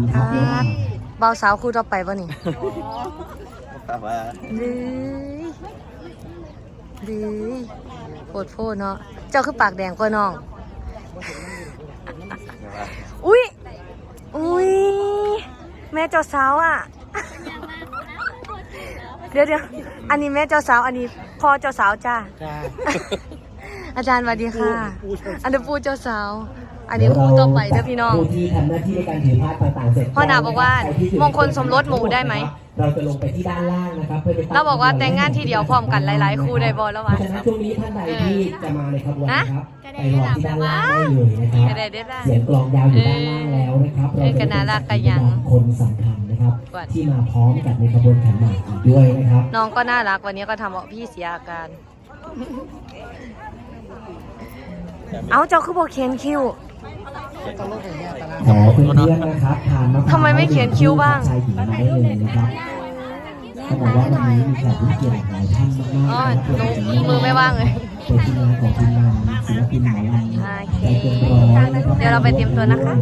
ำครับครับเบาสาวคู่ต่อไปป่ะนี่แต่ว่าเลยเลยโคตรโพดเนาะ เจ้าคือปากแดงกว่าน้อง อุ้ยอุ้ยแม่เจ้าสาวอะ เดี๋ยวเดี๋ยวอันนี้แม่เจ้าสาว อันนี้พ่อเจ้าสาวจ้า จ้า อาจารย์สวัสดีค่ะ อันนี้ปูเจ้าสาว อันนี้ครูต่อไปเด้อพี่น้องผู้ที่ทำหน้าที่ในการถือผ้าต่างๆเสร็จพ่อนาบอกว่าใครที่ถือมงคลสมรสหมู่ได้ไหม เราจะลงไปที่ด้านล่างนะครับเพื่อไปตั้เราบอกว่าแต่งงานทีเดียวพร้อมกันหลาย ๆ คู่ได้บ่แล้ววะเพราะฉะนั้นช่วงนี้ท่านใดที่จะมาในขบวนนะครับฮะไปรอที่ด้านล่างได้เลยนะครับก็ได้ได้ได้เสียงกลองยาวอยู่ด้านล่างแล้วนะครับเออก็น่ารักกันยังคนสำคัญนะครับกว่าที่มาพร้อมกันในขบวนขันหมากอีกด้วยนะครับ น้องก็น่ารักวันนี้ก็ทำเอาพี่เสียอาการ เอาเจ้าคือบอกเขียนคิว ขอเพื่อนๆนะครับทานมะพร้าวทำไมไม่เขียนคิ้วบ้าง ชายหญิงมาได้เลยนะครับเขาบอกว่าวันนี้มีแขกผู้เกียรติหลายท่านมากๆอ๋อนะครับหนูมือไม่ว่างเลย เป็นทีมงานของทีมงานศิลปินหมอลำโอเคใจเกินร้อยนะครับเดี๋ยวเราไปเตรียมตัวนะคะ